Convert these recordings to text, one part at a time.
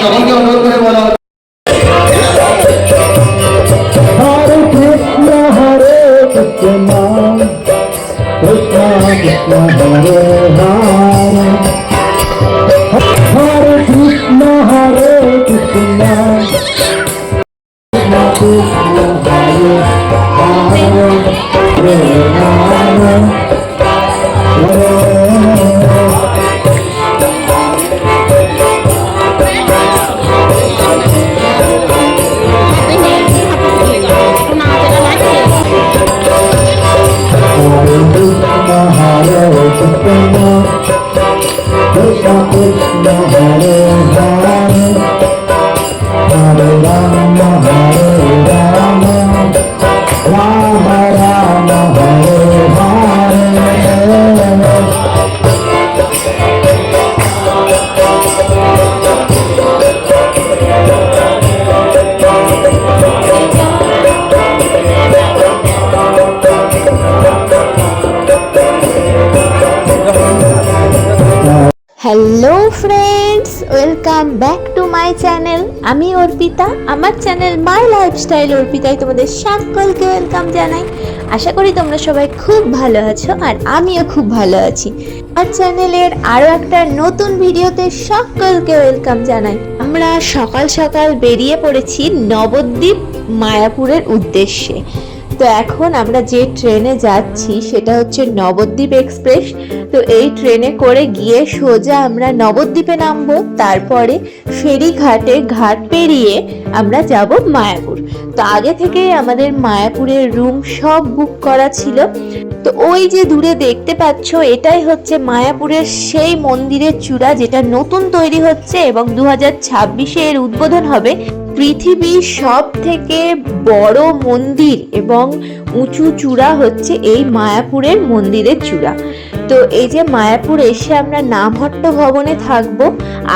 সকলকে friends welcome back to my channel আমি অর্পিতা, আমার চ্যানেল মাই লাইফস্টাইল অর্পিতায় তোমাদের সকলকে ওয়েলকাম জানাই। আশা করি তোমরা সবাই খুব ভালো আছো আর আমিও খুব ভালো আছি। আমার চ্যানেলের আরও একটা নতুন ভিডিওতে সকলকে ওয়েলকাম জানাই। আমরা সকাল সকাল বেরিয়ে পড়েছি নবদ্বীপ মায়াপুরের উদ্দেশ্যে। তো এখন আমরা যে ট্রেনে যাচ্ছি, সেটা হচ্ছে নবদ্বীপ এক্সপ্রেস। তো এই ট্রেনে করে গিয়ে সোজা আমরা নবদ্বীপে নামবো, তারপরে ফেরিঘাটে ঘাট পেরিয়ে আমরা যাব মায়াপুর। তো আগে থেকেই আমাদের মায়াপুরের রুম সব বুক করা ছিল। তো ওই যে দূরে দেখতে পাচ্ছ, এটাই হচ্ছে মায়াপুরের সেই মন্দিরের চূড়া, যেটা নতুন তৈরি হচ্ছে এবং দু হাজার ছাব্বিশে এর উদ্বোধন হবে। পৃথিবীর সব থেকে বড় মন্দির এবং উঁচু চূড়া হচ্ছে এই মায়াপুরের মন্দিরের চূড়া। তো এই যে মায়াপুর এসে আমরা নামহট্ট ভবনে থাকব,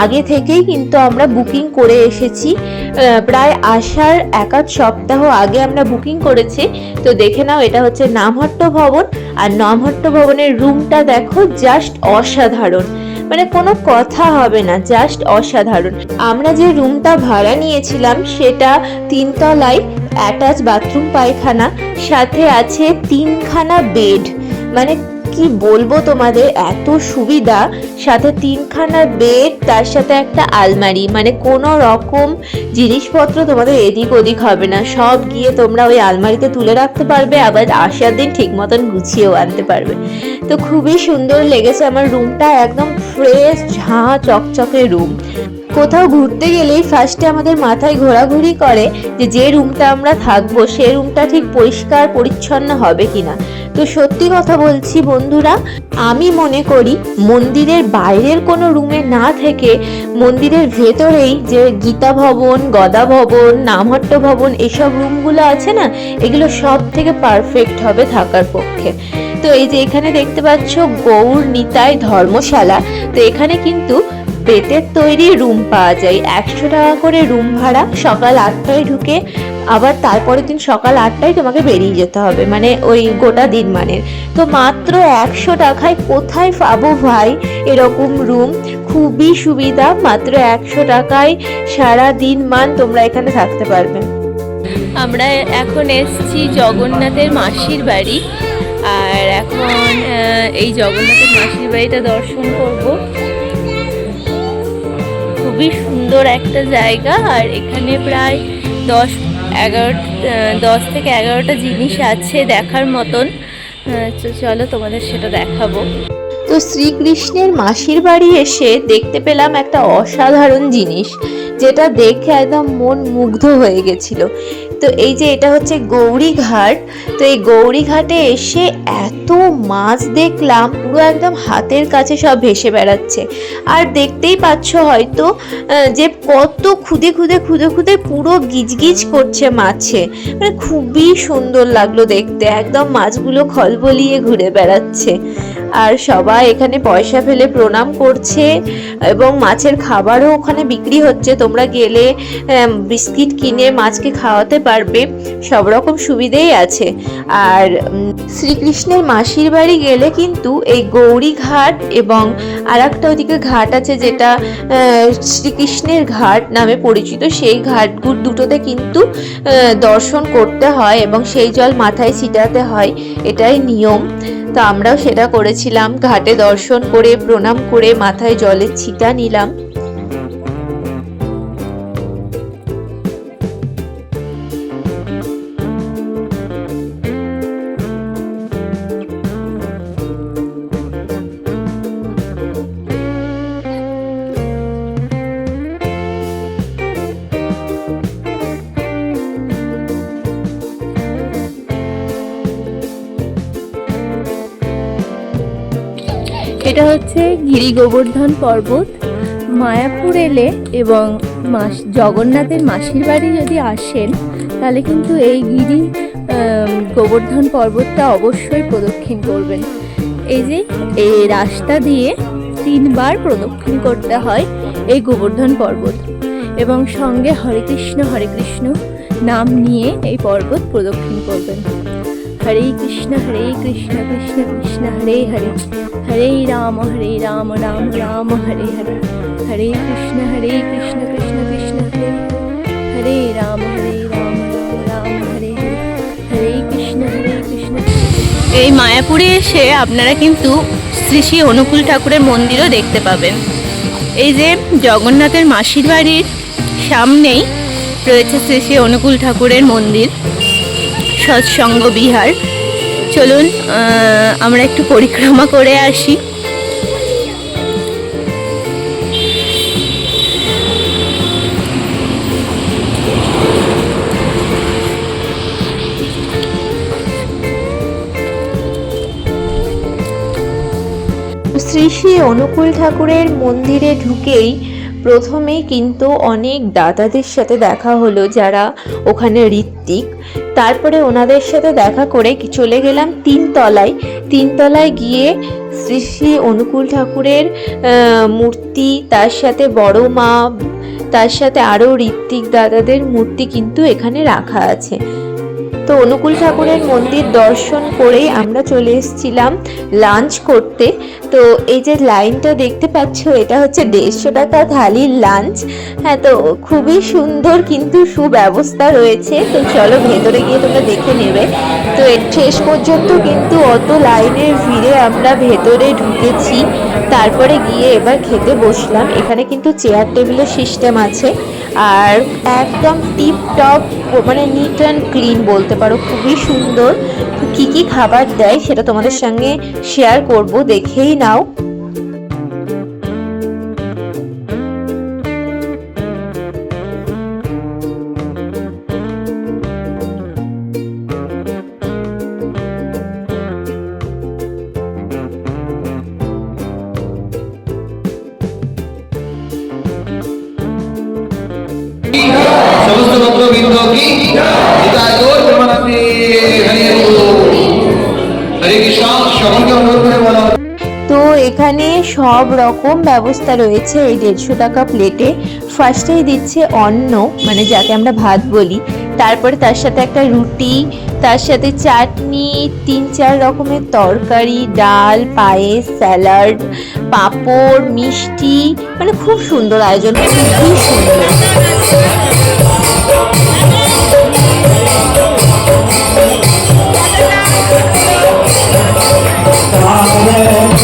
আগে থেকেই কিন্তু আমরা বুকিং করে এসেছি। প্রায় আসার এক আধ সপ্তাহ আগে আমরা বুকিং করেছি। তো দেখে নাও, এটা হচ্ছে নামহট্ট ভবন। আর নামহট্ট ভবনের রুমটা দেখো, জাস্ট অসাধারণ। মানে কোনো কথা হবে না জাস্ট অসাধারণ। আমরা যে রুমটা ভাড়া নিয়েছিলাম সেটা তিনতলায় অ্যাটাচ বাথরুম পায়খানা, সাথে আছে তিনখানা বেড মানে কি বলব তোমাদের? এত সুবিধা। সাথে তিনখানা বেড তার সাথে একটা আলমারি। মানে কোনো রকম জিনিসপত্র তোমাদের এদিক ওদিক হবে না। সব গিয়ে তোমরা ওই আলমারিতে তুলে রাখতে পারবে, আবার আসার দিন ঠিক মতন গুছিয়েও আনতে পারবে। তো খুবই সুন্দর লেগেছে আমার রুমটা একদম ফ্রেশ ঝাঁ চকচকে রুম কোথাও ঘুরতে গেলেই ফার্স্টে আমাদের মাথায় ঘোরাঘুরি করে যে যে রুমটা আমরা থাকব সেই রুমটা ঠিক পরিষ্কার, পরিচ্ছন্ন হবে কিনা। তো সত্যি কথা বলছি বন্ধুরা, আমি মনে করি মন্দিরের বাইরের কোনো রুমে না থেকে মন্দিরের ভেতরেই যে গীতা ভবন, গদা ভবন, নামহট্ট ভবন, এসব রুমগুলো আছে না, এগুলো সব থেকে পারফেক্ট হবে থাকার পক্ষে। তো এই যে এখানে দেখতে পাচ্ছ গৌর নিতাই ধর্মশালা, তো এখানে কিন্তু বেতের তৈরি রুম পাওয়া যায়। একশো টাকা করে রুম ভাড়া, সকাল আটটায় ঢুকে আবার তারপরের দিন সকাল আটটায় তোমাকে বেরিয়ে যেতে হবে মানে ওই গোটা দিন মানের তো মাত্র একশো টাকায় কোথায় পাবো ভাই এরকম রুম? খুবই সুবিধা, মাত্র একশো টাকায় সারা দিন মান তোমরা এখানে থাকতে পারবে। আমরা এখন এসছি জগন্নাথের মাসির বাড়ি, আর এখন এই জগন্নাথের মাসির বাড়িটা দর্শন করব। খুবই সুন্দর একটা জায়গা। আর এখানে প্রায় দশ এগারো দশ থেকে এগারোটা জিনিস আছে দেখার মতন। চলো তোমাদের সেটা দেখাবো। তো শ্রীকৃষ্ণের মাসির বাড়ি এসে দেখতে পেলাম একটা অসাধারণ জিনিস, যেটা দেখে একদম মন মুগ্ধ হয়ে গেছিল। তো এই যে এটা হচ্ছে গৌরী ঘাট তো এই গৌরী ঘাটে এসে এত মাছ দেখলাম, পুরো একদম হাতের কাছে সব ভেসে বেড়াচ্ছে। আর দেখতেই পাচ্ছ হয়তো যে কত খুদে খুদে খুদে খুদে পুরো গিজগিজ করছে মাছে। মানে খুবই সুন্দর লাগল দেখতে, একদম মাছগুলো খলবলিয়ে ঘুরে বেড়াচ্ছে। আর সবাই এখানে পয়সা ফেলে প্রণাম করছে এবং মাছের খাবারও ওখানে বিক্রি হচ্ছে। তোমরা গেলে বিস্কিট কিনে মাছকে খাওয়াতে পারবে। সব রকম সুবিধেই আছে। আর শ্রীকৃষ্ণের মাসির বাড়ি গেলে কিন্তু এই গৌরী ঘাট এবং আর একটা ওদিকে ঘাট আছে যেটা শ্রীকৃষ্ণের ঘাট নামে পরিচিত। সেই ঘাটগুলো দুটোতে কিন্তু দর্শন করতে হয় এবং সেই জল মাথায় ছিটাতে হয়। এটাই নিয়ম। তো আমরাও সেটা করেছিলাম ঘাটে দর্শন করে প্রণাম করে মাথায় জলের ছিটা নিলাম। এটা হচ্ছে গিরি গোবর্ধন পর্বত। মায়াপুর এলে এবং মাস, জগন্নাথের মাসির বাড়ি যদি আসেন, তাহলে কিন্তু এই গিরি গোবর্ধন পর্বতটা অবশ্যই প্রদক্ষিণ করবেন। এই যে, এই রাস্তা দিয়ে তিনবার প্রদক্ষিণ করতে হয় এই গোবর্ধন পর্বত। এবং সঙ্গে হরে কৃষ্ণ হরে কৃষ্ণ নাম নিয়ে এই পর্বত প্রদক্ষিণ করবেন। হরে কৃষ্ণ হরে কৃষ্ণ কৃষ্ণ কৃষ্ণ, হরে হরে। হরে রাম হরে রাম রাম রাম, হরে হরে। হরে কৃষ্ণ হরে কৃষ্ণ কৃষ্ণ কৃষ্ণ, হরে হরে। রাম হরে রাম রাম, হরে হরে। হরে কৃষ্ণ হরে কৃষ্ণ। এই মায়াপুরে এসে আপনারা কিন্তু শ্রী শ্রী অনুকূল ঠাকুরের মন্দিরও দেখতে পাবেন। এই যে জগন্নাথের মাসির বাড়ির সামনেই রয়েছে শ্রী শ্রী অনুকূল ঠাকুরের মন্দির। সৎসঙ্গ বিহার। চলুন আমরা একটু পরিক্রমা করে আসি। শ্রী শ্রী অনুকূল ঠাকুরের মন্দিরে ঢুকেই প্রথমেই কিন্তু অনেক দাদাদের সাথে দেখা হলো, যারা ওখানে ঋত্বিক। তারপরে ওনাদের সাথে দেখা করে চলে গেলাম তিনতলায়। তিনতলায় গিয়ে শ্রী শ্রী অনুকূল ঠাকুরের মূর্তি, তার সাথে বড় মা, তার সাথে আরও ঋত্বিক দাদাদের মূর্তি কিন্তু এখানে রাখা আছে। তো অনুকূল ঠাকুরের মন্দির দর্শন করেই আমরা চলে এসেছিলাম লাঞ্চ করতে। তো এই যে লাইনটা দেখতে পাচ্ছ, এটা হচ্ছে দেড়শো টাকা থালির লাঞ্চ। হ্যাঁ তো খুবই সুন্দর কিন্তু সুব্যবস্থা রয়েছে। তো চলো ভেতরে গিয়ে তোমরা দেখে নেবে। তো শেষ পর্যন্ত কিন্তু অত লাইনের ভিড়ে আমরা ভেতরে ঢুকেছি। তারপরে গিয়ে এবার খেতে বসলাম। এখানে কিন্তু চেয়ার টেবিলের সিস্টেম আছে। আর একদম টিপ টপ মানে নিট অ্যান্ড ক্লিন বলতে পারো। খুবই সুন্দর। কী কী খাবার দেয় সেটা তোমাদের সঙ্গে শেয়ার করব। দেখেই নাও। এখানে সব রকম ব্যবস্থা রয়েছে। এই দেড়শো টাকা প্লেটে ফার্স্টেই দিচ্ছে অন্ন মানে যাকে আমরা ভাত বলি। তারপরে তার সাথে একটা রুটি, তার সাথে চাটনি, তিন চার রকমের তরকারি, ডাল, পায়েস, স্যালাড, পাঁপড়, মিষ্টি মানে খুব সুন্দর আয়োজন। খুবই সুন্দর।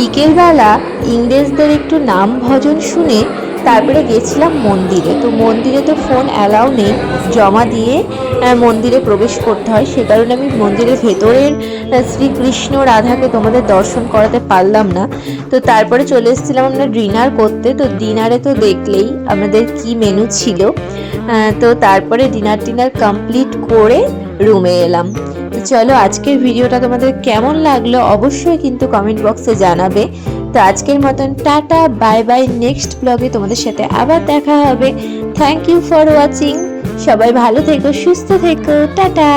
বিকেলবেলা ইংরেজদের একটু নাম ভজন শুনে তারপরে গেছিলাম মন্দিরে। তো মন্দিরে তো ফোন অ্যালাউ নেই, জমা দিয়ে মন্দিরে প্রবেশ করতে হয়। সে কারণে আমি মন্দিরের ভেতরের শ্রীকৃষ্ণ রাধাকে তোমাদের দর্শন করাতে পারলাম না। তো তারপরে চলে এসেছিলাম আমরা ডিনার করতে। তো ডিনারে তো দেখলেই আমাদের কি মেনু ছিল। তো তারপরে ডিনার টিনার কমপ্লিট করে রুমে এলাম। চলো আজকের ভিডিওটা তোমাদের কেমন লাগল অবশ্যই কিন্তু কমেন্ট বক্সে জানাবে। তো আজকের মতন টাটা বাই বাই নেক্সট ব্লগে তোমাদের সাথে আবার দেখা হবে। থ্যাংক ইউ ফর ওয়াচিং সবাই ভালো থেকো, সুস্থ থেকো। টাটা!